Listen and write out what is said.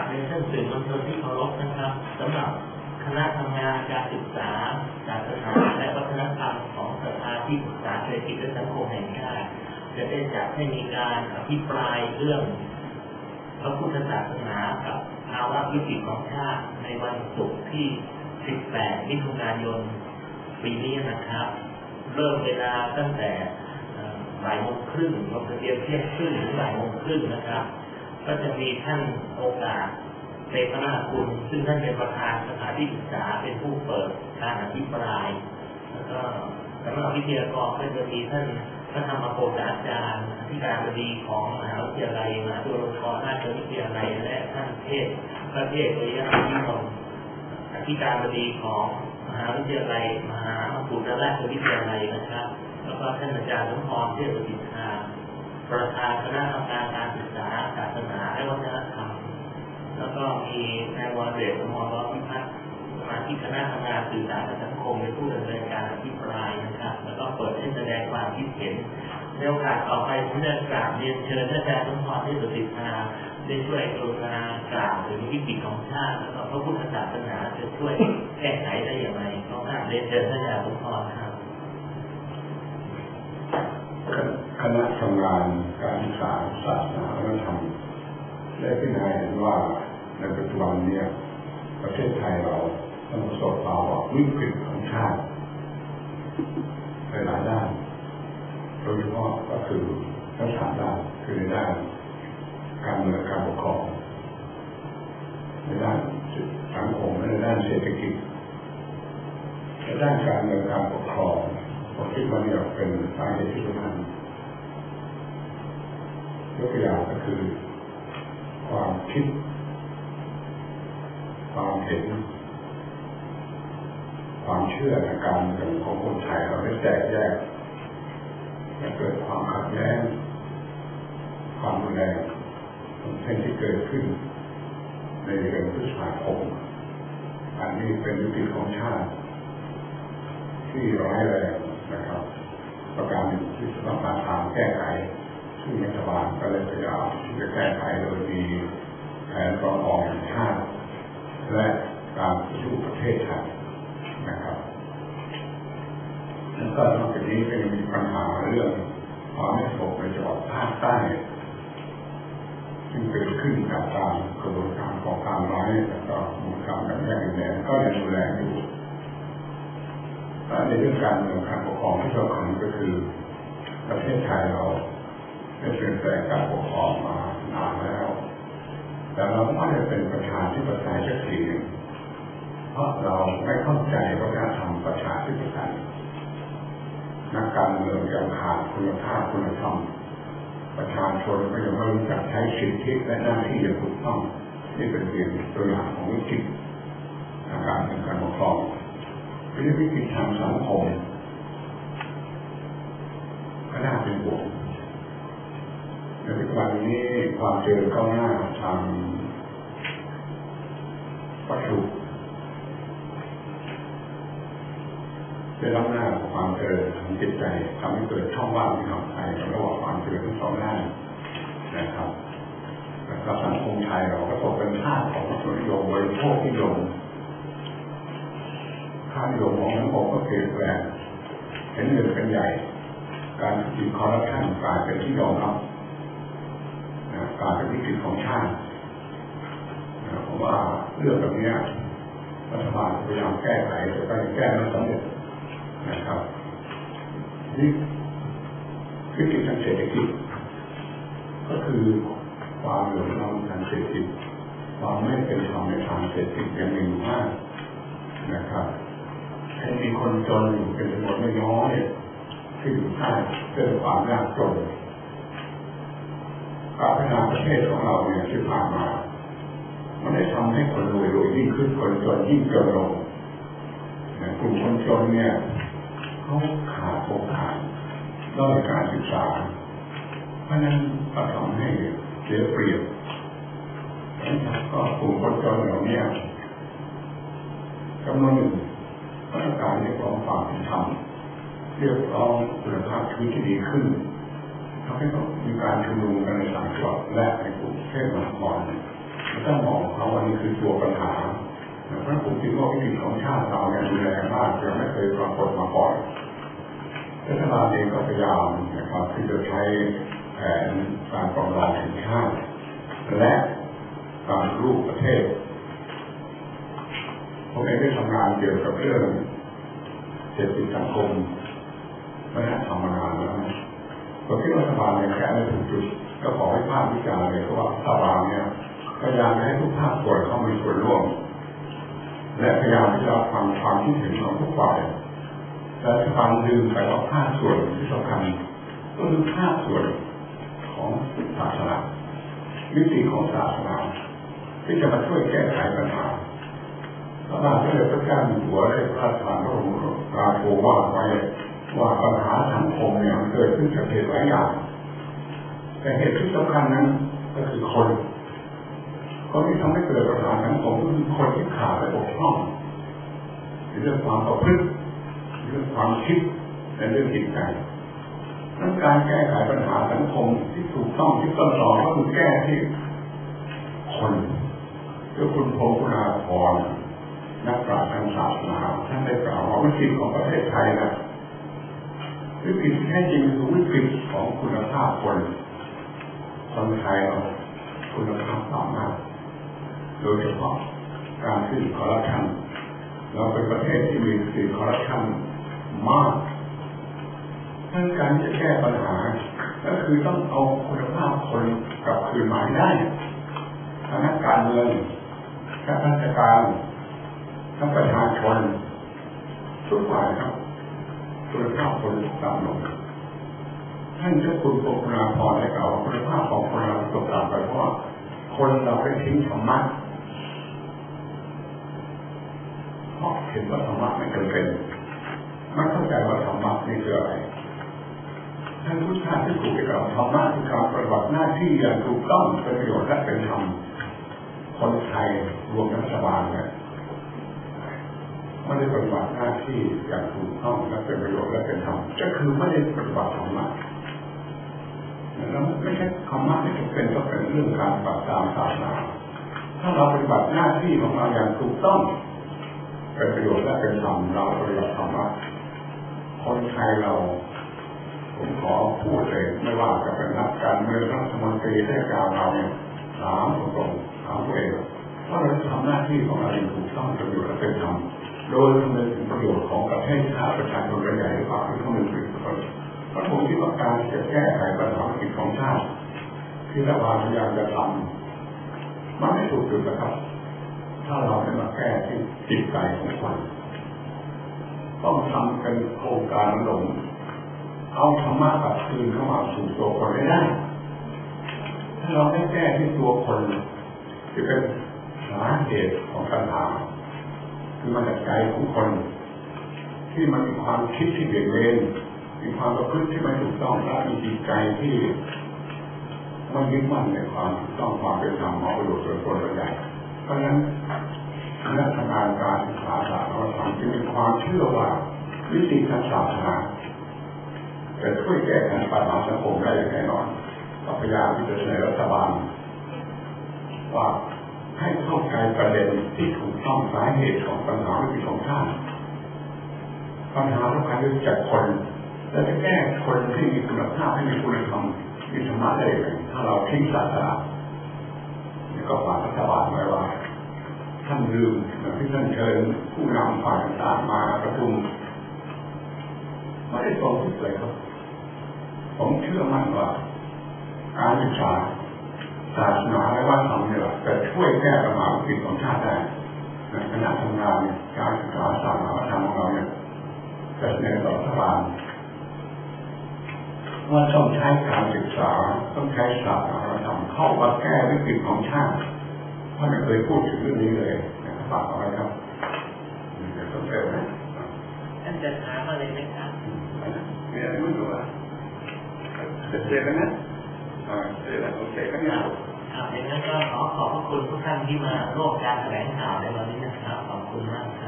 บในเส้นสื่อมวลชนที่เคารพนะครับสำหรับคณะทำงานการศึกษาศาสนาและวัฒนธรรมของสภาที่ปรึกษาเศรษฐกิจและสังคมแห่งชาติจะได้จัดให้มีการอภิปรายเรื่องพระพุทธศาสนากับภาวะวิกฤตของชาติในวันศุกร์ที่ 18 มิถุนายน ปีนี้นะครับ เริ่มเวลาตั้งแต่บ่ายโมงครึ่งลงทะเบียนเที่ยงครึ่งถึงบ่ายโมงครึ่งนะครับ ก็จะมีท่านโอกาสเตปนาคุณ ซึ่งท่านเป็นประธานสภาที่ปรึกษาเป็นผู้เปิดการอภิปราย แล้วก็สำหรับวิทยากรก็จะมีท่านพระธรรมโคสาจารย์อธิการบดีของมหาวิทยาลัยมหาจุฬาลงกรณราชวิทยาลัยและท่านเทศพระเทศวิทยาลัยอธิการบดีของมหาวิทยาลัยมหาบุตรราชวิทยาลัยนะครับ แล้วก็ท่านอาจารย์สมพรเทพประสิทธา ประธานคณะทำงานการศึกษาศาสนาและวัฒนธรรม แล้วก็มีนายวรเดชมรรพิพัฒน์สมาชิกคณะทำงานสื่อสารและสังคมเป็นผู้ดำเนินการอภิปรายนะครับ แล้วก็เปิดให้แสดงความคิดเห็นในโอกาสต่อไปผมจะกราบเรียนเชิญท่านอาจารย์สมพรเทพประสิทธาได้ช่วยกรุณากล่าวถึงวิกฤตของชาติแล้วก็พระพุทธศาสนาจะช่วยแก้ไขได้อย่างไรก็กราบเรียนเชิญท่านอาจารย์สมพรครับ คณะทำงานการศึกษาศาสนาและธรรมได้พิจารณาเห็นว่าในปัจจุบันนี้ประเทศไทยเราต้องประสบภาวะวิกฤตของชาติในหลายด้านโดยเฉพาะก็คือทั้งสามด้านคือในด้านการเมืองการปกครองในด้านสังคมและในด้านเศรษฐกิจในด้านการเมืองการปกครองผมคิดว่านี่เป็นสาเหตุที่สำคัญ ยกตัวอย่างก็คือ ความคิด ความเห็น ความเชื่อในการเมืองของคนไทยเราได้แตกแยกและเกิดความขัดแย้งความรุนแรงเช่นที่เกิดขึ้น ในเดือนพฤษภาคมอันนี้เป็นวิกฤตของชาติ ที่ร้ายแรงนะครับ ประการหนึ่งที่ต้องการทางแก้ไข รัฐบาลก็เลยพยายามที่จะแก้ไขโดยมีแผนรองรองแห่งชาติและการสู้ประเทศไทยนะครับแล้วก็นอกจากนี้ก็ยังมีปัญหาเรื่องความไม่สงบในจังหวัดภาคใต้ซึ่งเกิดขึ้นจากการกระบวนการก่อการร้ายแล้วก็กระบวนการแบบแยกแดนก็ยังดูแลอยู่และในเรื่องการเมืองการปกครองที่สำคัญก็คือประเทศไทยเรา ได้เปลี่ยนแปลงการปกครองมานานแล้ว แต่เราไม่ได้เป็นประชาธิปไตยสักทีเพราะเราไม่เข้าใจวัฒนธรรมประชาธิปไตยนักการเมืองยังขาดคุณค่าคุณธรรมประชาชนก็ยังไม่รู้จักใช้สิทธิและหน้าที่อย่างถูกต้องนี่เป็นเพียงตัวอย่างของวิกฤตทางการเมืองการปกครองเป็นวิกฤตทางสังคมก็น่าเป็นห่วง ในปัจจุบันนี้ความเจริญก้าวหน้าทางวัตถุได้รับหน้าความเจริญทางจิตใจทำให้เกิดช่องว่างในทางใจระหว่างความเจริญทั้งสองด้านนะครับแล้วก็สังคมไทยเราก็ตกเป็นท่าของสุนิยมบริโภคนิยมค่านิยมของสังคมก็เปลี่ยนแปลงเห็นเงินเป็นใหญ่ การทุจคอร์รัปชันกลายเป็นที่ยอมรับ การเป็นวิกฤตของชาติเพราะว่าเรื่องแบบนี้รัฐบาลพยายามแก้ไขแต่ก็ยังแก้ไม่สำเร็จนะครับนี่วิกฤตทางเศรษฐกิจก็คือความเหลื่อมล้ำทางเศรษฐกิจความไม่เป็นธรรมในทางเศรษฐกิจอย่างมีอยู่มากนะครับให้มีคนจนอยู่เป็นจำนวนไม่น้อยที่อยู่ใต้เกิดความยากจน การพัฒนาประเทศของเราเนี่ยที่ผ่านมา มันได้ทำให้คนรวยรวยยิ่งขึ้นคนจนยิ่งจนลงกลุ่มคนจนเนี่ยเขาขาดโอกาสด้อยการศึกษา เพราะนั้นก็ทำให้เสียเปรียบก็กลุ่มคนจนเหล่านี้จำนวนหนึ่งต้องการเรียกร้องความเป็นธรรมเรียกร้องคุณภาพชีวิตที่ดีขึ้น ทำให้ต้องมีการชุมนุมกันในสังกัดและในกลุ่มเทศมหานครในต้องมองเขาวันนี้คือตัวปัญหาเพราะผมคิดว่าวิกฤตของชาติเราเนี่ยรุนแรงมากยังไม่เคยปรากฏมาก่อนรัฐบาลเองก็พยายามนะครับที่จะใช้แผนการปรองดองแห่งชาติและการรูปประเทศผมเองได้ทำงานเกี่ยวกับเรื่องเศรษฐกิจสังคมไม่ได้ทำมานานแล้วนะ ผมคิดว่ารัฐบาลเนี่ยแก้ไม่ถูกจุดก็ขอให้ภาควิจารณ์เลยเพราะว่ารัฐบาลเนี่ยพยายามให้ทุกภาคส่วนเข้ามีส่วนร่วม และพยายามที่จะฟังความคิดเห็นของทุกฝ่ายแต่รัฐบาลลืมไปว่าภาคส่วนที่สำคัญก็คือภาคส่วนของศาสนาวิธีของศาสนาที่จะมาช่วยแก้ไขปัญหาพระบาทสมเด็จพระเจ้าอยู่หัวได้พระราชทานพระบรมราโชวาทไว้ ว่าปัญหาสังคมเนี่ยมันเกิดขึ้นจากเหตุหลายอย่างแต่เหตุที่สำคัญนั้นก็คือคนคนที่ทำให้เกิดปัญหาสังคมคือคนที่ขาดและบกพร่องเรื่องความประพฤติเรื่องความคิดและเรื่องจิตใจนั้นการแก้ไขปัญหาสังคมที่ถูกต้องที่ต้นตอก็คือแก้ที่คนคือคุณพงคุณาพรนักปราชญ์ทางศาสนาท่านได้กล่าวว่าวิกฤตของประเทศไทยนะ วิกฤตแท้จริงคือวิกฤตของคุณภาพคนคนไทยเราคุณภาพต่ำมากโดยเฉพาะการที่คอร์รัปชันเราเป็นประเทศที่มีสิ่งคอร์รัปชันมากดังการจะแก้ปัญหา ก็คือต้องเอาคุณภาพคนกลับคืนมาให้ได้ทั้งนักการเมืองข้าราชการทั้งประชาชนทุกฝ่ายครับ คุณภาพคนต่ำลงท่านเจ้าคุณปกนาพรได้กล่าวว่าคุณภาพของคนเราตกต่ำไปเพราะว่าคนเราได้ทิ้งธรรมะเพราะเห็นว่าธรรมะไม่จำเป็นไม่เข้าใจว่าธรรมะนี่คืออะไรท่านพุทธาที่ถูกกล่าวธรรมะคือการปฏิบัติหน้าที่อย่างถูกต้องเป็นประโยชน์และเป็นธรรมคนไทยรวมรัฐบาลเนี่ย ไม่ได้ปฏิบัติหน้าที่อย่างถูกต้องและเป็นประโยชน์และเป็นธรรมก็คือไม่ได้ปฏิบัติธรรมะแล้วไม่ใช่ธรรมะที่จำเป็นก็เป็นเรื่องการปฏิบัติตามศาสนาถ้าเราปฏิบัติหน้าที่ของเราอย่างถูกต้องเป็นประโยชน์และเป็นธรรมเราปฏิบัติธรรมะคนไทยเราผมขอพูดเลยไม่ว่าจะเป็นนักการเมืองรัฐมนตรีได้กล่าวเราเนี่ยถามตรงๆถามตัวเองว่าเราทำหน้าที่ของเราอย่างถูกต้องประโยชน์และเป็นธรรม โดยคำนึงถึงประโยชน์ของประเทศชาติประชาชนระยะหรือเปล่าที่คำนึงถึงคนเพราะผมคิดว่าการจะแก้ไขปัญหาวิกฤตของชาติที่รัฐบาลพยายามจะทำมันไม่ถูกจุดนะครับ ถ้าเราไม่มาแก้ที่จิตใจของคนต้องทำเป็นโครงการหลงเอาธรรมะกลับคืนเข้ามาสู่ตัวคนไม่ได้ ถ้าเราไม่แก้ที่ตัวคนที่เป็นสาเหตุของปัญหา คือมาจากใจของคน ที่มันมีความคิดที่เบี่ยงเบนมีความประพฤติที่ไม่ถูกต้องและมีจิตใจที่มันยึดมั่นในความถูกต้องความเป็นธรรมของประโยชน์ส่วนตนส่วใหญ่เพราะฉะนั้นคณะทำงานการศึกษาศาสตร์ธรรมจึงมีความเชื่อว่าวิธีทางศาสนาจะช่วยแก้ไขปัญหาสังคมได้อย่างแน่นอนพยายามที่จะเสนอรัฐบาลว่า ให้เข้าใจประเด็นที่ถูกต้องสาเหตุของปัญหาวิกฤตของชาติปัญหาสำคัญคือจากคนและจะแก้คนที่มีคุณภาพให้มีคุณธรรมมีธรรมะได้ไหถ้าเราทิ้งศาสนานี่ก็ฝากรัฐบาลไว้ว่าท่านลืมที่ท่านเชิญผู้นำฝ่ายต่างมาประชุมไม่ได้ตรงทุกเลยครับ ผมเชื่อมั่นว่า การศึกษา ศาสนาและวัฒนธรรมเนี่ยจะช่วยแก้ปัญหาวิกฤตของชาติได้ในขณะทำงานการศึกษาศาสนาวัฒนธรรมของเราเนี่ยจะเสนอต่อรัฐบาลว่าต้องใช้การศึกษาต้องใช้ศาสนาวัฒนธรรมเข้ามาแก้วิกฤตของชาติท่านไม่เคยพูดถึงเรื่องนี้เลยฝากเอาไว้ครับเดี๋ยวต้องเติมนะท่านจะถามอะไรไหมครับมีอะไรไม่รู้อะเจอกันนะอ่าเจอกันโอเคกันยา วครับอย่างนั้นก็ขอขอบพระคุณทุกท่านที่มาร่วมการแถลงข่าวในวันนี้นะครับ ขอบคุณมากครับ